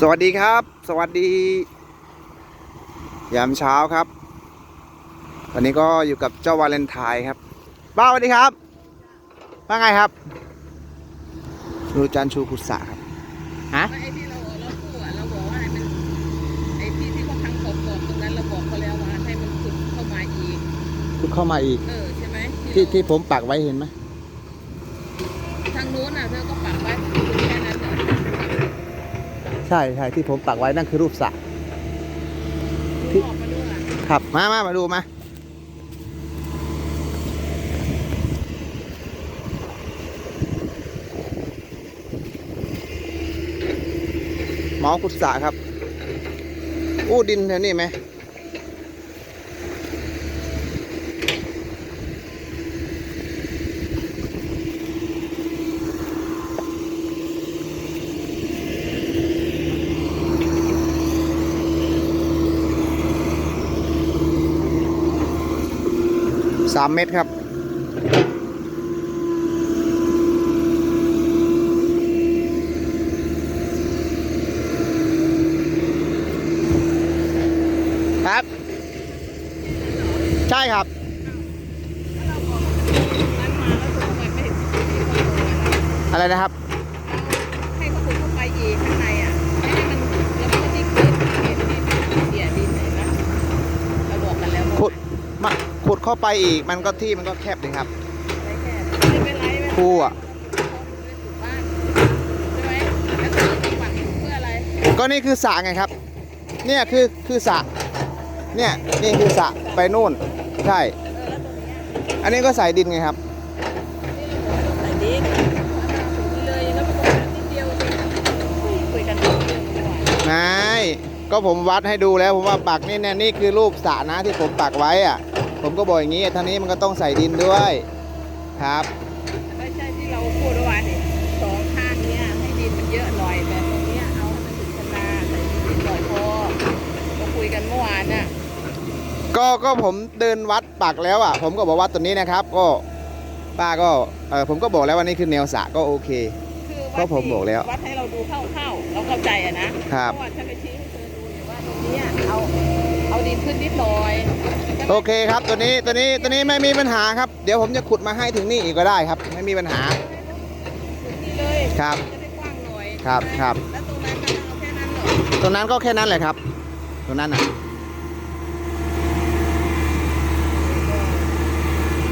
สวัสดีครับ สวัสดี ยามเช้าครับวันนี้ก็อยู่กับเจ้าวาเลนไทน์ครับป้าสวัสดีครับว่าไงครับดูจานชูกุศะครับฮะไอ้ที่เราเราพูดอะเราบอกว่าให้มันไอ้ที่ที่เขาทำกรอบๆตรงนั้นเราบอกเขาแล้วว่าให้มันขุดเข้ามาอีกคุณเข้ามาอีก เออใช่ไหมที่เราที่ผมปักไว้เห็นไหมทางนู้นอะเธอก็ปักไว้แค่นั้นเหรอ ใช่ใช่ที่ผมปักไว้นั่นคือรูปสระที่ครับมามามาดูมาหมอกุศะครับ อู้ดินแถวนี้ไหม สามเมตรครับครับ ใช่ครับอะไรนะครับ ให้เขาขุดเข้าไปอีกข้างในอะไม่ให้มันแล้วมันก็ที่เกิดเหตุที่เสียดินไหนนะเราบอกกันแล้วว่า ขุด มาขุด เข้าไปอีกมันก็ที่มันก็แคบเลยครับไม่แค่ไม่เป็นไรไม่เป็นไรครูอะบ้านใช่ไหมแล้วเธอจะหวังเพื่ออะไรก็นี่คือสระไงครับ เนี่ยคือคือสระเนี่ยนี่คือสระไปนู่นใช่เออแล้วตรงเนี้ยอันนี้ก็ใส่ดินไงครับใส่ดินนี่เลยแล้วมันก็นิดเดียวคุยกันเรื่องเมื่อวานนายก็ผมวัดให้ดูแล้วผมว่าปักนี่เนี่ยนี่คือรูปสระนะที่ผมปักไว้อะ ผมก็บอกอย่างนี้ทางนี้มันก็ต้องใส่ดินด้วยครับไม่ใช่ที่เราพูดเมื่อวานนี่สองข้างเนี้ยให้ดินมันเยอะหน่อยแต่ตรงเนี้ยเอาให้มันถึงชนาใส่ดินหน่อยพอเราคุยกันเมื่อวานน่ะก็ก็ผมเดินวัดปักแล้วอะ ผมก็บอกว่าตัวนี้นะครับ ก็ป้าก็เออผมก็บอกแล้วว่านี่คือแนวสระก็โอเค คือก็ผมบอกแล้ว วัดให้เราดูเข้าๆเราเข้าใจอะนะครับ เพราะว่าถ้าไปชี้ให้เธอดูเนี่ยว่าตรงเนี้ยเอา เอาดินขึ้นนิดหน่อยโอเคครับตัวนี้ตัวนี้ตัวนี้ไม่มีปัญหาครับ เดี๋ยวผมจะขุดมาให้ถึงนี่อีกก็ได้ครับ ไม่มีปัญหานี่เลยครับจะได้กว้างหน่อยครับครับ แล้วตรงนั้นก็เอาแค่นั้นเหรอตรงนั้นก็แค่นั้นแหละครับ ตรงนั้นอะ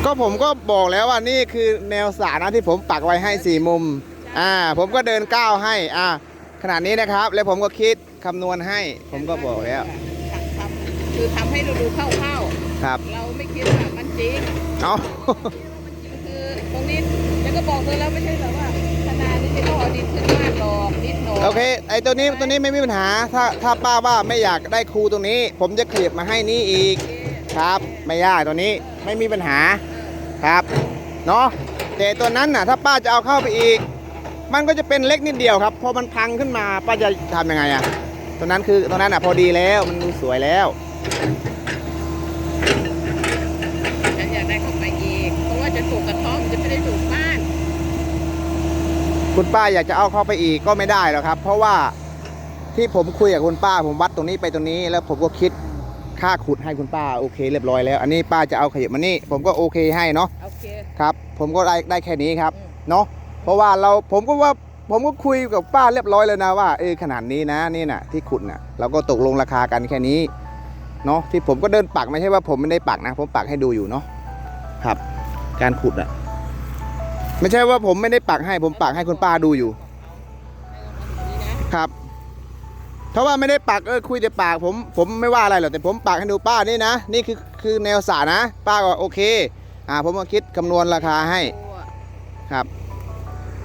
ก็ผมก็บอกแล้วว่านี่คือแนวสระนะที่ผมปักไว้ให้สี่มุม อ่า ผมก็เดินก้าวให้ อ่า ขนาดนี้นะครับ แล้วผมก็คิดคำนวณให้ ผมก็บอกแล้ว คือทำให้เราดูเข้าครับๆเราไม่คิดว่ามันจริง เอา คือตรงนี้แล้วก็บอกเธอแล้วไม่ใช่แบบว่าขนาดนี้จะต้องเอาดินขึ้นมากหรอกนิดหน่อยโอเค ไอ้ตัวนี้ตัวนี้ไม่มีปัญหา ถ้าถ้าป้าว่าไม่อยากได้ครูตรงนี้ ผมจะขยับมาให้นี่อีกโอเคครับ ไม่ยากตัวนี้ไม่มีปัญหา ครับ เนาะแต่ตัวนั้นน่ะ ถ้าป้าจะเอาเข้าไปอีก มันก็จะเป็นเล็กนิดเดียวครับ พอมันพังขึ้นมาป้าจะทำยังไงอะตัวนั้นคือตัวนั้นอะพอดีแล้ว มันดูสวยแล้ว ฉันอยากได้เข้าไปอีก เพราะว่าจะปลูกกระท่อมจะไม่ได้ปลูกบ้าน คุณป้าอยากจะเอาเข้าไปอีกก็ไม่ได้หรอกครับ เพราะว่าที่ผมคุยกับคุณป้า ผมวัดตรงนี้ไปตรงนี้ แล้วผมก็คิดค่าขุดให้คุณป้าโอเค เรียบร้อยแล้ว อันนี้ป้าจะเอาขยับมานี่ผมก็โอเคให้เนาะโอเค ครับ ผมก็ได้ได้แค่นี้ครับอืม เนาะเพราะว่าเราผมก็ว่าผมก็คุยกับป้าเรียบร้อยแล้วนะว่าเออขนาดนี้นะนี่น่ะที่ขุดน่ะเราก็ตกลงราคากันแค่นี้ เนาะที่ผมก็เดินปักไม่ใช่ว่าผมไม่ได้ปักนะ ผมปักให้ดูอยู่เนาะครับ การขุดอะไม่ใช่ว่าผมไม่ได้ปักให้ ผมปักให้คุณป้าดูอยู่นี่นะครับเพราะว่าไม่ได้ปักเออคุยแต่ปากผมผมไม่ว่าอะไรหรอกแต่ผมปักให้ดูป้านี่นะนี่คือคือแนวสระนะ ป้าก็โอเค อ่า ผมก็คิดคำนวณราคาให้ดูอะครับ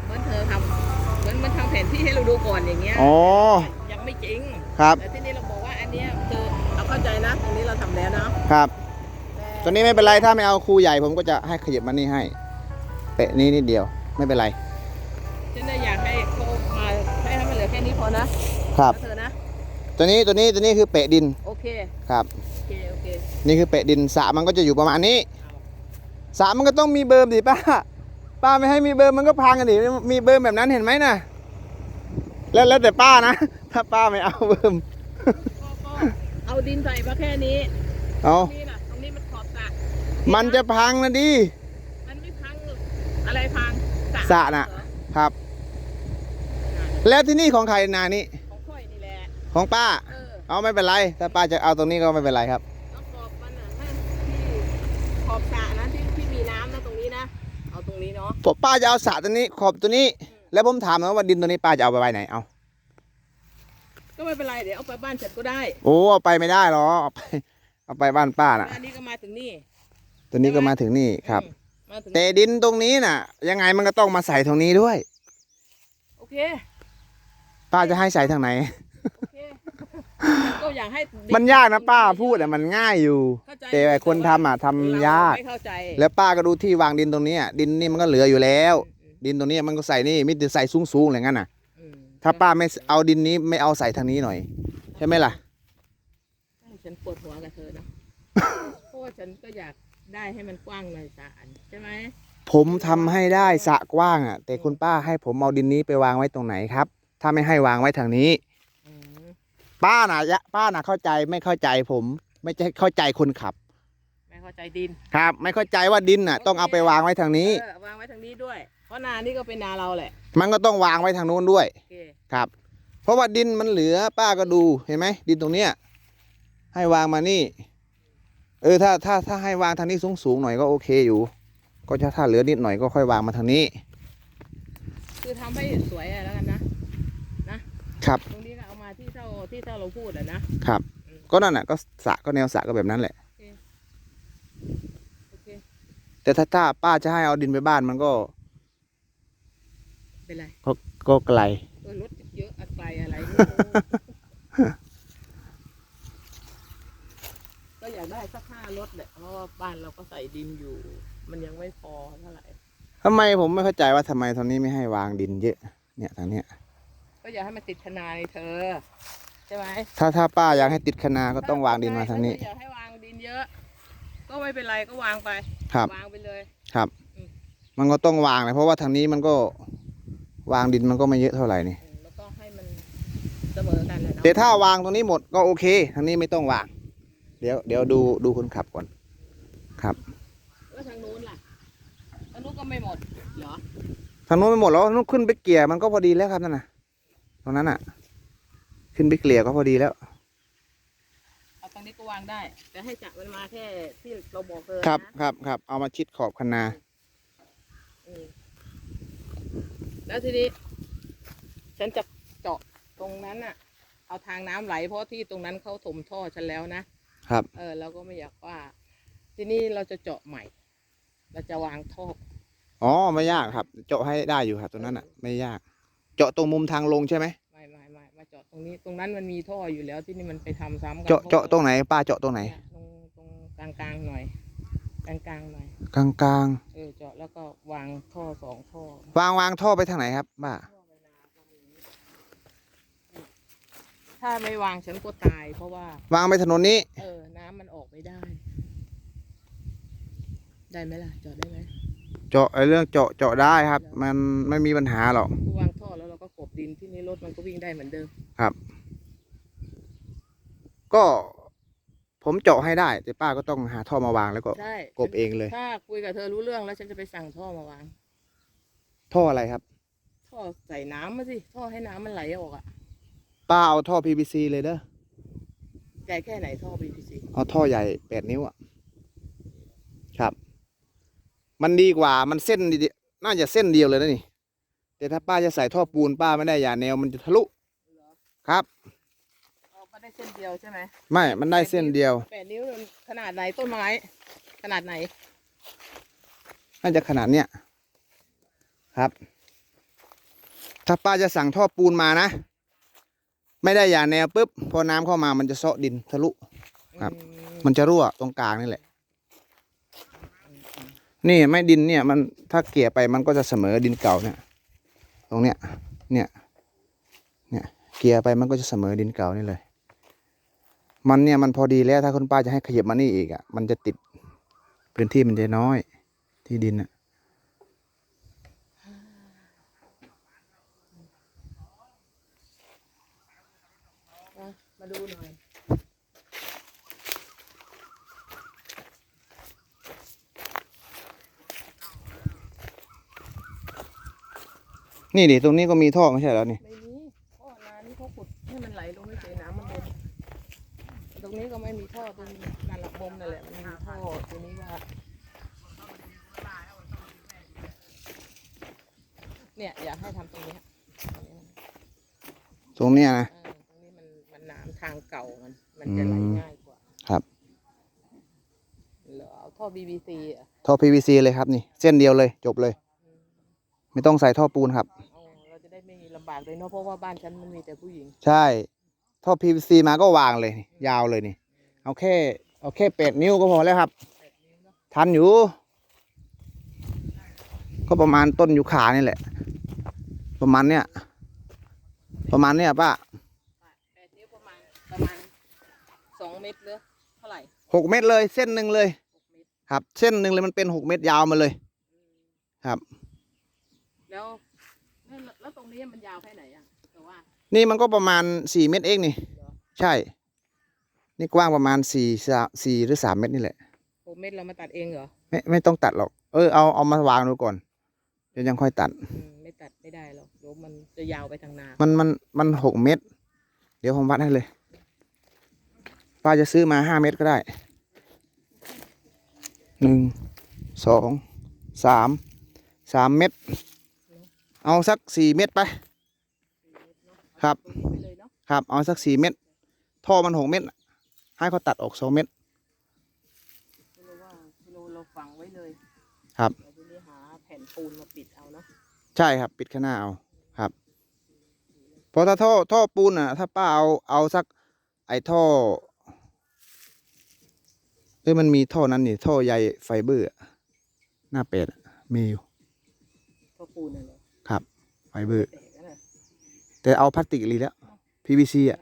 เหมือนเธอทำเหมือนมันทำแผนที่ให้เราดูก่อนอย่างเงี้ยอ๋อยังไม่จริงครับ ใจนะตรงนี้เราทำแล้วเนาะครับแต่ตัวนี้ไม่เป็นไรถ้าไม่เอาครูใหญ่ผมก็จะให้ขยับมานี่ให้เปะนี้นิดเดียวไม่เป็นไรฉันน่ะอยากให้เขามาให้ให้มันเหลือแค่นี้พอนะครับนะเธอนะตัวนี้ตัวนี้ตัวนี้คือเปะดินโอเคครับโอเคโอเคนี่คือเปะดินสระมันก็จะอยู่ประมาณนี้สระมันก็ต้องมีเบิร์มดิป้าป้าไม่ให้มีเบิร์มมันก็พังกันดิมีเบิร์มแบบนั้นเห็นไหมน่ะแล้วแล้วแต่ป้านะ ถ้าป้าไม่เอาเบิ่มก็ก็ เอาดินใส่มาแค่นี้เอาตรงนี้นะตรงนี้มันขอบสระมันจะพังนะดิมันไม่พังหรอกอะไรพังสระน่ะเหรอครับ แล้วที่นี่ของใครนานี่ของค่อยนี่แหละของป้า เออเอาไม่เป็นไร ถ้าป้าจะเอาตรงนี้ก็ไม่เป็นไรครับ แล้วขอบมันอะถ้าที่ขอบสระนะที่ที่มีน้ำนะตรงนี้นะเอาตรงนี้เนาะผมป้าจะเอาสระตัวนี้ขอบตัวนี้ แล้วผมถามนะว่าดินตัวนี้ป้าจะเอาไปไว้ไหนเอา ก็ไม่เป็นไรเดี๋ยวเอาไปบ้านฉันก็ได้โอ้เอาไปไม่ได้หรอเอาไปเอาไปบ้านป้าน่ะ อันนี้ก็มาถึงนี่ตัวนี้ก็มาถึงนี่ครับ อืมมาถึงแต่ดินตรงนี้น่ะ ยังไงมันก็ต้องมาใส่ตรงนี้ด้วย โอเคป้าจะให้ใส่ทางไหน โอเคฉันก็อยากให้ดิมันยากนะป้าพูดอะมันง่ายอยู่ เข้าใจแต่คนทำอะทำยากเรไม่เข้าใจแล้วป้าก็ดูที่วางดินตรงนี้อะดินนี่มันก็เหลืออยู่แล้วอืมดินตรงนี้มันก็ใส่นี่มิดใส่สูงๆอะไรงั้นน่ะอืม ถ้าป้าไม่เอาดินนี้ไม่เอาใส่ทางนี้หน่อย ใช่ไหมล่ะ ฉันปวดหัวกับเธอนะเพราะว่าฉันก็อยากได้ให้มันกว้างหน่อยสารใช่ไหมผมทำให้ได้สระกว้างอะ แต่คุณป้าให้ผมเอาดินนี้ไปวางไว้ตรงไหนครับ ถ้าไม่ให้วางไว้ทางนี้ อืมป้าน่ะยะป้าน่ะเข้าใจไม่เข้าใจผม ไม่ใช่เข้าใจคนขับ ไม่เข้าใจดิน ครับ ไม่เข้าใจว่าดินน่ะ ต้องเอาไปวางไว้ทางนี้ เออวางไว้ทางนี้ด้วย เพราะนานี่ก็เป็นนาเราแหละ มันก็ต้องวางไว้ทางนู้นด้วยโอเคครับ เพราะว่าดินมันเหลือป้าก็ดูเห็นไหมดินตรงเนี้ย ให้วางมานี่ เออถ้าถ้าถ้าให้วางทางนี้สูงสูงๆหน่อยก็โอเคอยู่ ก็จะถ้าเหลือนิดหน่อยก็ค่อยวางมาทางนี้ คือทำให้สวยอะแล้วกันนะ ครับ ตรงนี้ก็เอามาที่เท่าที่เท่าเราพูดอะนะ ครับ ก็นั่นน่ะก็สระก็แนวสระก็แบบนั้นแหละ โอเคแต่ถ้าถ้าป้าจะให้เอาดินไปบ้านมันก็ เป็นไรก็ก็ไกลเออรถเยอะอะไรอะไรไม่รู้ก็อยากได้สักห้ารถแหละเพราะว่าบ้านเราก็ใส่ดินอยู่ มันยังไม่พอเท่าไหร่ ทำไมผมไม่เข้าใจว่าทำไมทางนี้ไม่ให้วางดินเยอะ เนี่ยทางเนี้ย ก็อยากให้มันติดคะนาในเธอใช่ไหมถ้าถ้าป้าอยากให้ติดคะนาก็ต้องวางดินมาทางนี้ ถ้เธออยากให้วางดินเยอะ ก็ไม่เป็นไรก็วางไป ครับ วางไปเลย ครับอืมมันก็ต้องวางเลยเพราะว่าทางนี้มันก็ วางดินมันก็ไม่เยอะเท่าไหร่นี่อืมแล้วก็ให้มันเสมอกันเลยเนาะแต่ถ้าวางตรงนี้หมดก็โอเคทางนี้ไม่ต้องวาง เดี๋ยวเดี๋ยวดูดูคนขับก่อน ครับแล้วทางนู้นล่ะทางนู้นก็ไม่หมดเหรอทางนู้นไม่หมดแล้วทางนู้นขึ้นไปเกลี่ยมันก็พอดีแล้วครับนั่นน่ะ ตรงนั้นน่ะ ขึ้นไปเกลี่ยก็พอดีแล้ว เอาตรงนี้ก็วางได้ แต่ให้จับมันมาแค่ที่เราบอกเลยครับนะครับครับเอามาชิดขอบคันนาอืม แล้วทีนี้ ฉันจะเจาะตรงนั้นน่ะ เอาทางน้ำไหล เพราะที่ตรงนั้นเขาถมท่อฉันแล้วนะครับ เออเราก็ไม่อยากว่า ทีนี้เราจะเจาะใหม่ เราจะวางท่ออ๋อไม่ยากครับ เจาะให้ได้อยู่ครับตรงนั้นอะ ไม่ยาก เจาะตรงมุมทางลงใช่ไหมไม่ไม่ไม่มาเจาะตรงนี้ตรงนั้นมันมีท่ออยู่แล้วที่นี่มันไปทำซ้ำกัเจาะเจาะตรงไหนป้าเจาะตรงไหนเนี่ยตรงตรงกลางกลางๆหน่อย กลางกลางๆหน่อยกลางกลางเออเจาะแล้วก็วางท่อสองท่อๆ วางวางท่อไปทางไหนครับป้าถ้าไม่วางฉันก็ตาย เพราะว่า วางไปถนนนี้ เออ น้ำมันออกไม่ได้ ได้ไหมล่ะเจาะได้ไหมเจาะไอ้เรื่องเจาะเจาะได้ครับ มันไม่มีปัญหาหรอก คือวางท่อแล้วเราก็กบดินที่นี่รถมันก็วิ่งได้เหมือนเดิมครับก็ ผมเจาะให้ได้ แต่ป้าก็ต้องหาท่อมาวางแล้วก็ใช่กบเองเลย ถ้าคุยกับเธอรู้เรื่องแล้วฉันจะไปสั่งท่อมาวาง ท่ออะไรครับ ท่อใส่น้ำมาสิ ท่อให้น้ำมันไหลออกอะป้าเอาท่อ PVC เลยเด้อใหญ่แค่ไหนท่อ PVC เอาท่อใหญ่แปดนิ้วอะครับ มันดีกว่ามันเส้นดีน่าจะเส้นเดียวเลยนะนี่ แต่ถ้าป้าจะใส่ท่อปูนป้าไม่ได้อย่าแนวมันจะทะลุครับออกมาได้ เส้นเดียวใช่ไหมไม่มันได้เส้นเดียว แปดนิ้วมันขนาดไหนต้นไม้ ขนาดไหน น่าจะขนาดเนี้ยครับ ถ้าป้าจะสั่งท่อปูนมานะ ไม่ได้อย่าแนวปุ๊บพอน้ำเข้ามามันจะเซาะดินทะลุ ครับอืมมันจะรั่วตรงกลางนี่แหละ นี่ไม่ดินเนี่ยมันถ้าเกลี่ยไปมันก็จะเสมอดินเก่าเนี่ย ตรงเนี้ย เนี่ย เนี่ย เกลี่ยไปมันก็จะเสมอดินเก่านี่เลย มันเนี่ยมันพอดีแล้วถ้าคุณป้าจะให้ขยับมานี่อีกอะ มันจะติดพื้นที่มันจะน้อย ที่ดินอะคดูหน่อยนี่ดิตรงนี้ก็มีท่อไม่ใช่เหรอนี่ ไม่มีท่อนานี่เขาขุดให้มันไหลลงไม่เฉยน้ำมันลงตรงนี้ก็ไม่มีท่อตรงนั่นแหละมุมนั่นแหละมันมีท่อตรงนี้ว่าเนี่ยอยากให้ทำตรงเนี้ย ตรงนี้นะตรงเนี้ยนะเออตรงนี้มันมันน้ำทางเก่ามันมันจะไหลอืมง่ายกว่าครับเหรอเอาท่อ BBC อะท่อ PVC เลยครับนี่ เส้นเดียวเลย จบเลยไม่ต้องใส่ท่อปูนครับอ๋อเราจะได้ไม่ลำบากเลยเนาะเพราะว่าบ้านฉันมันมีแต่ผู้หญิงใช่ ท่อ PVC มาก็วางเลยยาวเลยนี่ เอาแค่ เอาแค่แปดนิ้วก็พอแล้วครับแปดนิ้วเนาะทันอยู่ ก็ประมาณต้นยูคานี่แหละ ประมาณเนี้ยประมาณเนี้ยป้าแปดนิ้วประมาณประมาณสองเมตรหรือเท่าไหร่หกเมตรเลยเส้นหนึ่งเลย หกเมตรครับ เส้นหนึ่งเลยมันเป็นหกเมตรยาวมาเลยอืมครับ แล้วแล้วแล้วตรงนี้มันยาวแค่ไหนอะแต่ว่านี่มันก็ประมาณสี่เมตรเองนี่เหรอใช่ นี่กว้างประมาณสี่สาสี่หรือสามเมตรนี่แหละ หกเมตรเรามาตัดเองเหรอไม่ไม่ต้องตัดหรอก เออเอาเอามาวางดูก่อนเดี๋ยวยังค่อยตัด อืม ไม่ตัดไม่ได้หรอกเดี๋ยวมันจะยาวไปทางนามันมันมันหกเมตร เดี๋ยวผมวัดให้เลย ป้าจะซื้อมาห้าเมตรก็ได้หนึ่งสองสามสามเมตร เอาสักสี่เมตรไปสี่เมตรเนาะครับตรงนี้ไปเลยเนาะครับ เอาสักสี่เมตร ท่อมันหกเมตร ให้เขาตัดออกสองเมตรไม่รู้ว่าไม่รู้เราฝังไว้เลยครับ เดี๋ยวทีนี้หาแผ่นปูนมาปิดเอาเนาะ ใช่ครับปิดข้างหน้าเอาครับเพราะถ้าท่อท่อปูนอะ ถ้าป้าเอาเอาสักไอ้ท่อเอ้ยมันมีท่อนั้นนี่ท่อใยไฟเบอร์อะหน้าเป็ดอะมีอยู่ก็ปูนน่ะเหรอครับ ไฟเบอร์ แตกแล้วน่ะแต่เอาพลาสติกรีแล้ว PVC อะ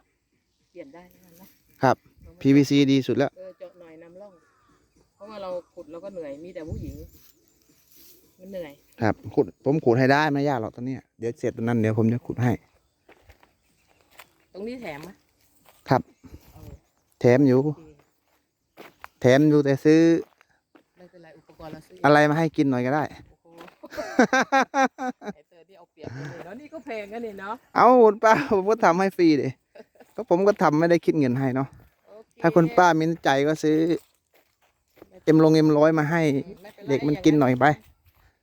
เปลี่ยนได้แล้วกันเนาะครับเราไม่ PVC ดีสุดแล้ว เออเจาะหน่อยนำร่อง เพราะว่าเราขุดเราก็เหนื่อยมีแต่ผู้หญิงมัน เหนื่อย ครับขุดผมขุดให้ได้ไม่ยากหรอกตอนเนี้ยเดี๋ยวเสร็จตรงนั้นเดี๋ยวผมจะขุดให้ ตรงนี้แถมไหมครับเออแถมอยู่โอเคแถมอยู่แต่ซื้อไม่เป็นไรอุปกรณ์เราซื้ออะไรมาให้กินหน่อยก็ได้ โอ้โหไอเตอร์ที่เอาเปรียบเลยเนาะนี่ก็แพงกันนี่เนาะเอาคุณป้าผมก็ทำให้ฟรีเลยก็ผมก็ทำไม่ได้คิดเงินให้เนาะโอเถ้าคุณป้ามีน้ำใจก็ซื้อเอ็มลงเอ็มร้อยมาให้อืมไป็ไรเด็กมันกินหน่อยไป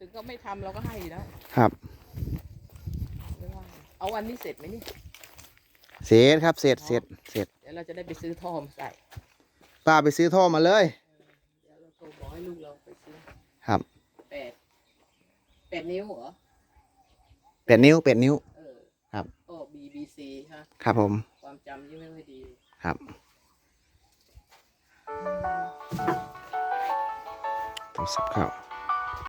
ถึงก็ไม่ทำเราก็ให้อยู่แล้วครับ ไม่ว่าเอาวันนี้เสร็จไหมนี่ เสร็จครับเสร็จเสร็จเสร็จเดี๋ยวเราจะได้ไปซื้อท่อมาใส่ป้าไปซื้อท่อมาเลย เดี๋ยวเราโทรบอกให้ลูกเราไปซื้อครับแปดแปดนิ้วเหรอแปดนิ้วแปดนิ้ว เออครับก็ BBC ฮะครับผม ความจำยังไม่ค่อยดี ครับโทรศัพท์เข้า